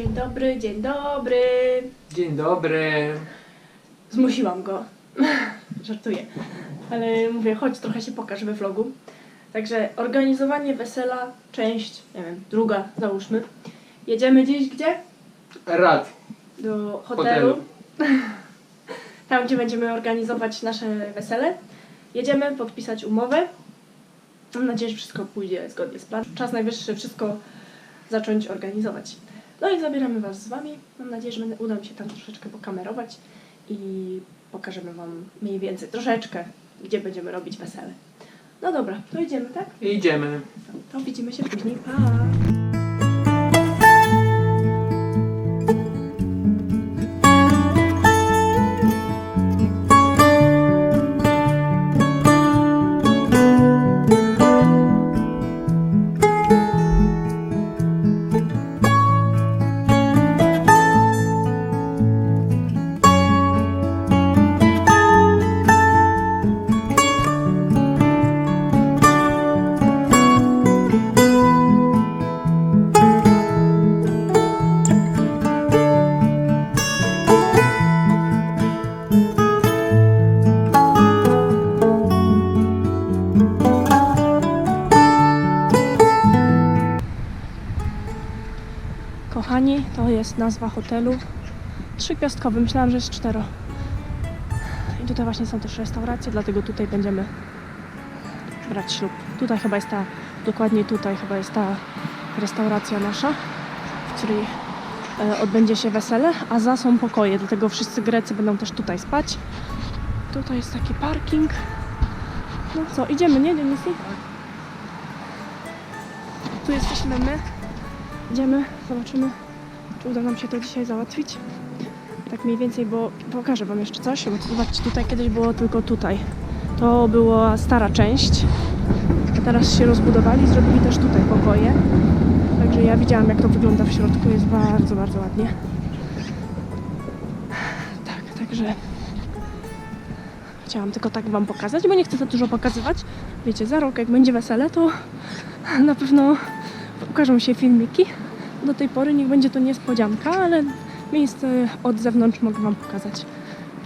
Dzień dobry, dzień dobry. Dzień dobry. Zmusiłam go. Żartuję. Ale mówię, chodź, trochę się pokaż we vlogu. Także organizowanie wesela, część, nie wiem, druga, załóżmy. Jedziemy gdzieś gdzie? Rad. Do hotelu. Hotelu. Tam, gdzie będziemy organizować nasze wesele. Jedziemy podpisać umowę. Mam nadzieję, że wszystko pójdzie zgodnie z planem. Czas najwyższy wszystko zacząć organizować. No i zabieramy Was z Wami. Mam nadzieję, że uda mi się tam troszeczkę pokamerować i pokażemy Wam mniej więcej, troszeczkę, gdzie będziemy robić wesele. No dobra, to idziemy, tak? Idziemy. To widzimy się później. Pa! Jest nazwa hotelu. Trzygwiazdkowy, myślałam, że jest cztero. I tutaj właśnie są też restauracje, dlatego tutaj będziemy brać ślub. Tutaj chyba jest ta, dokładnie tutaj chyba jest ta restauracja nasza, w której e, odbędzie się wesele, a za są pokoje, dlatego wszyscy Grecy będą też tutaj spać. Tutaj jest taki parking. No co, idziemy, nie, Dionisi? Tu jesteśmy my. Idziemy, zobaczymy, czy uda nam się to dzisiaj załatwić. Tak mniej więcej, bo pokażę Wam jeszcze coś. Bo zobaczcie, tutaj kiedyś było tylko tutaj. To była stara część, a teraz się rozbudowali, zrobili też tutaj pokoje. Także ja widziałam, jak to wygląda w środku. Jest bardzo, bardzo ładnie. Tak, także chciałam tylko tak Wam pokazać, bo nie chcę za dużo pokazywać. Wiecie, za rok, jak będzie wesele, to na pewno ukażą się filmiki. Do tej pory niech będzie to niespodzianka, ale miejsce od zewnątrz mogę Wam pokazać.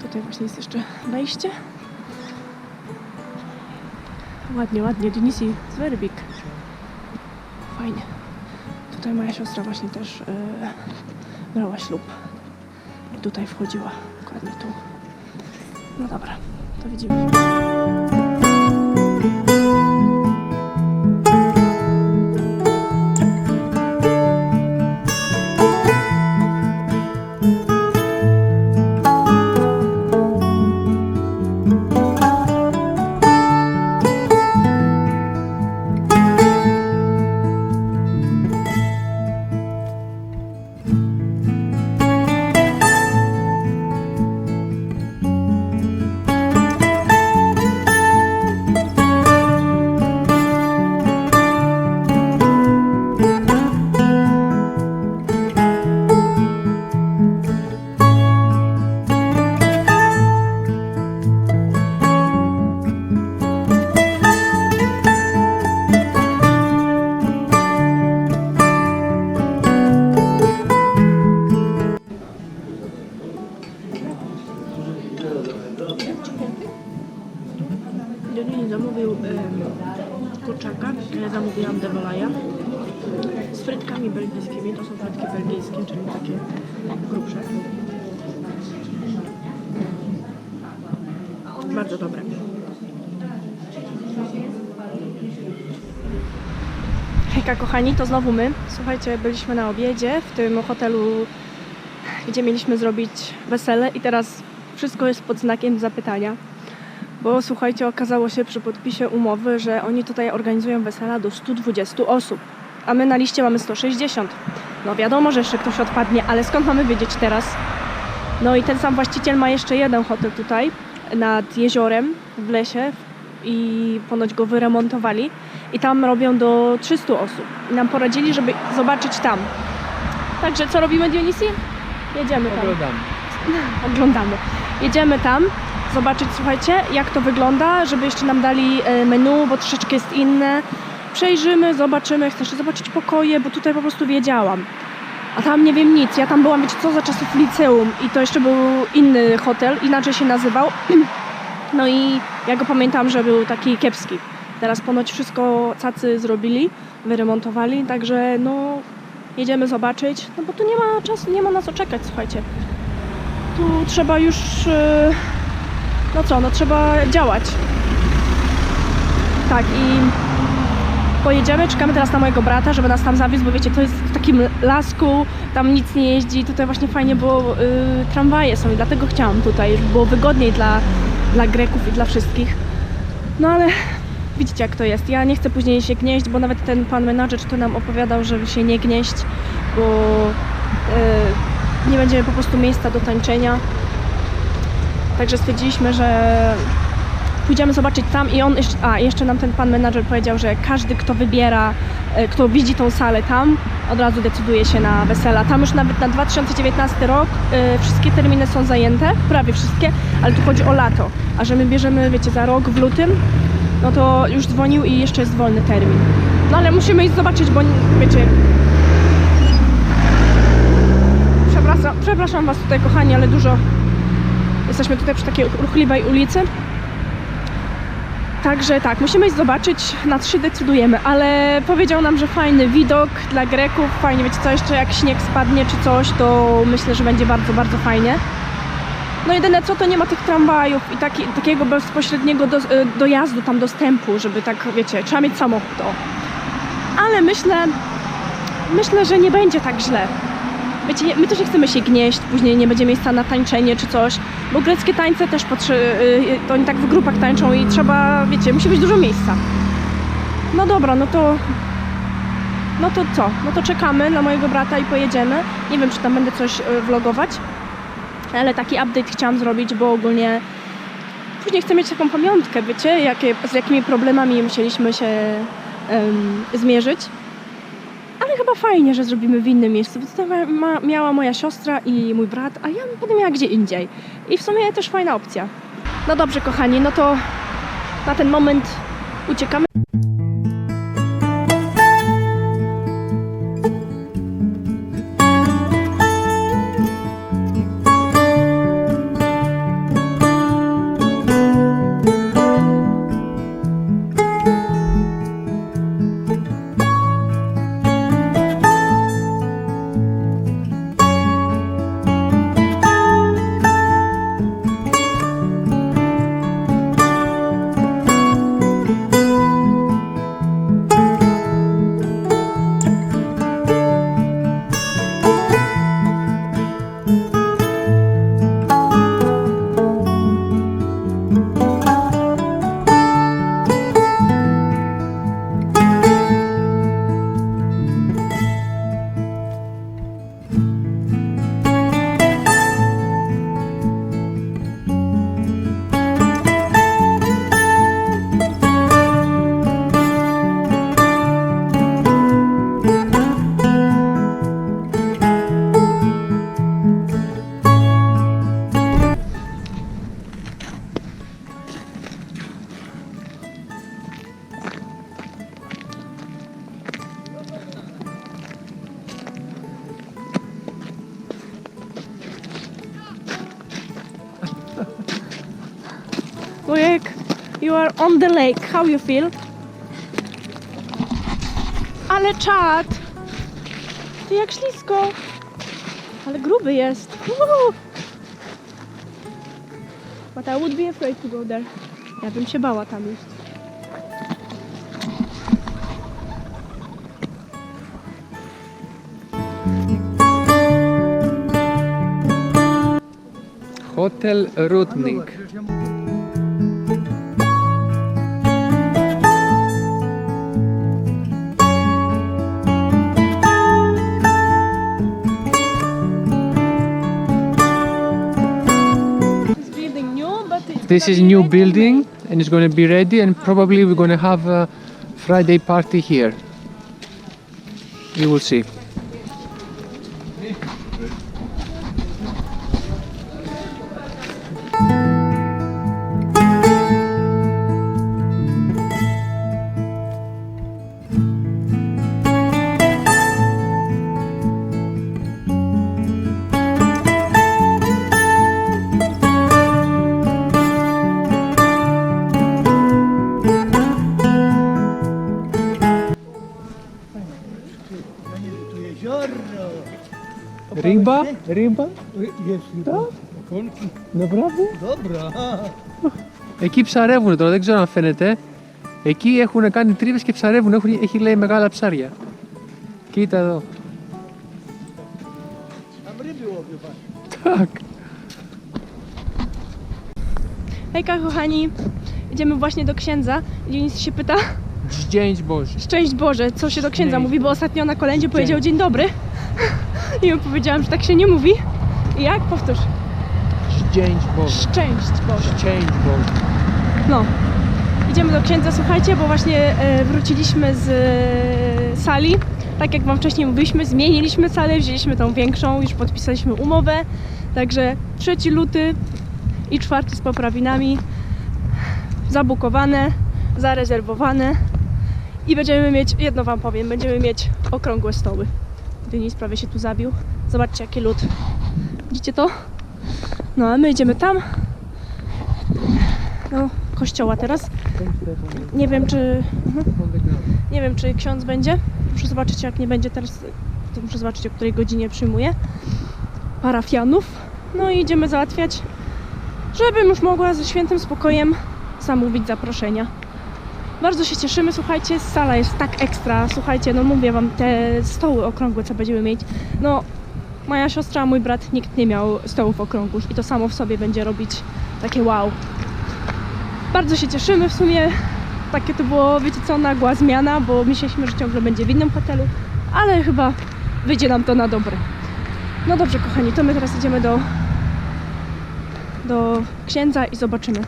Tutaj właśnie jest jeszcze wejście. Ładnie, ładnie. Very big. Fajnie. Tutaj moja siostra właśnie też e, brała ślub. I tutaj wchodziła. Dokładnie tu. No dobra, to widzimy Bardzo dobre. Hejka kochani, to znowu my. Słuchajcie, byliśmy na obiedzie w tym hotelu, gdzie mieliśmy zrobić wesele i teraz wszystko jest pod znakiem zapytania. Bo słuchajcie, okazało się przy podpisie umowy, że oni tutaj organizują wesela do 120 osób, a my na liście mamy 160. No wiadomo, że jeszcze ktoś odpadnie, ale skąd mamy wiedzieć teraz? No i ten sam właściciel ma jeszcze jeden hotel tutaj nad jeziorem w lesie i ponoć go wyremontowali i tam robią do 300 osób. I nam poradzili, żeby zobaczyć tam. Także co robimy Dionisi? Jedziemy tam Oglądamy. oglądamy. Jedziemy tam, zobaczyć, słuchajcie, jak to wygląda, żeby jeszcze nam dali e, menu, bo troszeczkę jest inne. Przejrzymy, zobaczymy, chcę jeszcze zobaczyć pokoje, bo tutaj po prostu wiedziałam. A tam nie wiem nic. Ja tam byłam, wiecie co, za czasów liceum i to jeszcze był inny hotel, inaczej się nazywał. No i ja go pamiętam, że był taki kiepski. Teraz ponoć wszystko cacy zrobili, wyremontowali, także no jedziemy zobaczyć, no bo tu nie ma czasu, nie ma na co czekać, słuchajcie. Tu trzeba już, e, no co, no trzeba działać. Tak i pojedziemy, czekamy teraz na mojego brata, żeby nas tam zawiózł, bo wiecie, to jest takim lasku, tam nic nie jeździ, tutaj właśnie fajnie było, y, tramwaje są i dlatego chciałam tutaj, żeby było wygodniej dla, dla Greków i dla wszystkich. No ale widzicie jak to jest, ja nie chcę później się gnieść, bo nawet ten pan menadżer to nam opowiadał, żeby się nie gnieść, bo y, nie będzie po prostu miejsca do tańczenia. Także stwierdziliśmy, że pójdziemy zobaczyć tam i on jeszcze, a jeszcze nam ten pan menadżer powiedział, że każdy kto wybiera, e, kto widzi tą salę tam, od razu decyduje się na wesela. Tam już nawet na 2019 rok e, wszystkie terminy są zajęte, prawie wszystkie, ale tu chodzi o lato. A że my bierzemy, wiecie, za rok w lutym, no to już dzwonił i jeszcze jest wolny termin. No ale musimy iść zobaczyć, bo wiecie. Przepraszam, przepraszam was tutaj kochani, ale dużo jesteśmy tutaj przy takiej ruchliwej ulicy. Także tak, musimy zobaczyć, na trzy decydujemy, ale powiedział nam, że fajny widok dla Greków, fajnie, wiecie co, jeszcze jak śnieg spadnie czy coś, to myślę, że będzie bardzo, bardzo fajnie. No jedyne co, to nie ma tych tramwajów i taki, takiego bezpośredniego do, y, dojazdu tam dostępu, żeby tak, wiecie, trzeba mieć samochód. Ale myślę, myślę, że nie będzie tak źle. Wiecie, my też nie chcemy się gnieść, później nie będzie miejsca na tańczenie czy coś, bo greckie tańce też potrze- y, to oni tak w grupach tańczą i trzeba, wiecie, musi być dużo miejsca. No dobra, no to no to co? No to czekamy na mojego brata i pojedziemy. Nie wiem, czy tam będę coś y, vlogować, ale taki update chciałam zrobić, bo ogólnie później chcę mieć taką pamiątkę, wiecie, jakie, z jakimi problemami musieliśmy się em, zmierzyć. Chyba fajnie, że zrobimy w innym miejscu, bo tutaj ma, miała moja siostra i mój brat, a ja będę miała gdzie indziej. I w sumie też fajna opcja. No dobrze, kochani, no to na ten moment uciekamy. On the lake. How you feel? Ale czad! Ty jak ślisko! Ale gruby jest. Uhu. But I would be afraid to go there. Ja bym się bała tam iść. Hotel Rudnik. This is new building and it's going to be ready and probably we're going to have a Friday party here. You will see. Ryba? Ryba? Jest ryba. Tak? Okonki. Naprawdę? Dobra. Εκεί ψαρεύουν τώρα, δεν ξέρω αν φαίνεται. Εκεί έχουν κάνει τρύπες και ψαρεύουν, έχουν, έχει λέει μεγάλα ψάρια. Κοίτα εδώ. Tam ryby łowią, patrz. Tak. Hejka kochani, idziemy właśnie do księdza. Denis się pyta, Szczęść Boże. szczęść Boże, co się do księdza Szczęść mówi, bo ostatnio na kolędzie powiedział Szczęść. dzień dobry. I mu powiedziałam, że tak się nie mówi. I jak? Powtórz. Szczęść Boże. Szczęść Boże. Szczęść Boże. No. Idziemy do księdza, słuchajcie, bo właśnie e, wróciliśmy z e, sali. Tak jak Wam wcześniej mówiliśmy, zmieniliśmy salę, wzięliśmy tą większą, już podpisaliśmy umowę. Także 3 luty i czwarty z poprawinami zabukowane, zarezerwowane i będziemy mieć, jedno Wam powiem, będziemy mieć okrągłe stoły. Denis prawie się tu zabił. Zobaczcie jaki lód. Widzicie to? No a my idziemy tam. No, kościoła teraz. Nie wiem czy. Mhm. Nie wiem czy ksiądz będzie. Muszę zobaczyć jak nie będzie teraz. To muszę zobaczyć o której godzinie przyjmuje parafianów. No i idziemy załatwiać, żebym już mogła ze świętym spokojem zamówić zaproszenia. Bardzo się cieszymy, słuchajcie, sala jest tak ekstra. Słuchajcie, no mówię wam, te stoły okrągłe, co będziemy mieć. No, moja siostra, mój brat, nikt nie miał stołów okrągłych i to samo w sobie będzie robić takie wow. Bardzo się cieszymy w sumie. Takie to było, wiecie co, nagła zmiana, bo myśleliśmy, że ciągle będzie w innym hotelu, ale chyba wyjdzie nam to na dobre. No dobrze, kochani, to my teraz idziemy do, do księdza i zobaczymy,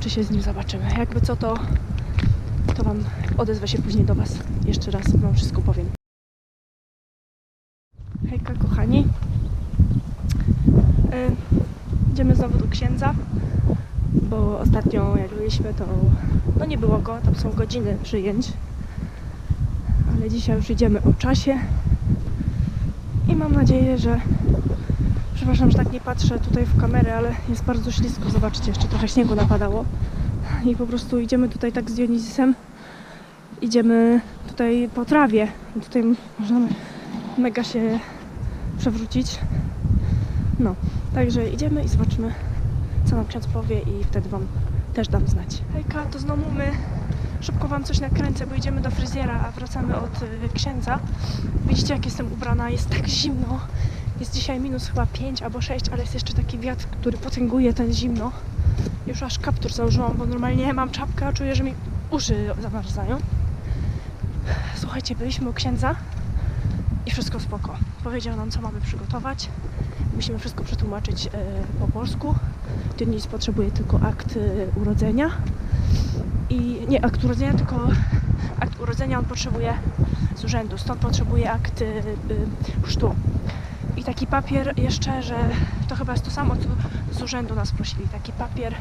czy się z nim zobaczymy. Jakby co, to, to Wam odezwę się później do Was. Jeszcze raz Wam wszystko powiem. Hejka, kochani. Y, idziemy znowu do księdza bo ostatnio jak byliśmy to no nie było go, tam są godziny przyjęć ale dzisiaj już idziemy o czasie i mam nadzieję, że przepraszam, że tak nie patrzę tutaj w kamerę, ale jest bardzo ślisko, zobaczcie, jeszcze trochę śniegu napadało i po prostu idziemy tutaj tak z Dionizisem idziemy tutaj po trawie tutaj możemy mega się przewrócić no, także idziemy i zobaczymy co nam ksiądz powie i wtedy Wam też dam znać. Hejka, to znowu my. Szybko Wam coś nakręcę, bo idziemy do fryzjera, a wracamy od y, księdza. Widzicie, jak jestem ubrana? Jest tak zimno. Jest dzisiaj minus chyba 5 albo 6, ale jest jeszcze taki wiatr, który potęguje ten zimno. Już aż kaptur założyłam, bo normalnie mam czapkę, a czuję, że mi uszy zamarzają. Słuchajcie, byliśmy u księdza i wszystko spoko. Powiedział nam, co mamy przygotować. Musimy wszystko przetłumaczyć e, po polsku. Denis potrzebuje tylko akt e, urodzenia. I nie akt urodzenia, tylko akt urodzenia on potrzebuje z urzędu. Stąd potrzebuje akt e, chrztu. I taki papier jeszcze, że to chyba jest to samo, co z urzędu nas prosili. Taki papier,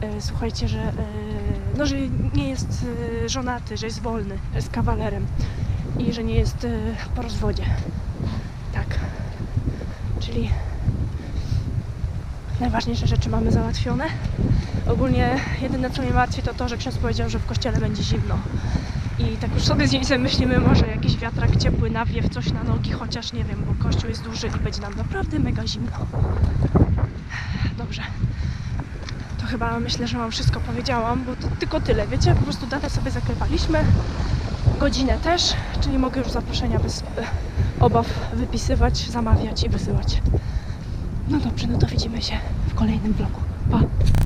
e, słuchajcie, że, e, no, że nie jest e, żonaty, że jest wolny, że jest kawalerem i że nie jest po rozwodzie. Tak. Czyli najważniejsze rzeczy mamy załatwione. Ogólnie jedyne co mnie martwi to to, że ksiądz powiedział, że w kościele będzie zimno. I tak już sobie z nim myślimy, może jakiś wiatrak ciepły nawiew coś na nogi, chociaż nie wiem, bo kościół jest duży i będzie nam naprawdę mega zimno. Dobrze. To chyba myślę, że wam wszystko powiedziałam, bo tylko tyle, wiecie? Po prostu datę sobie zaklepaliśmy, godzinę też, czyli mogę już zaproszenia bez obaw wypisywać, zamawiać i wysyłać. No dobrze, no to widzimy się w kolejnym vlogu. Pa!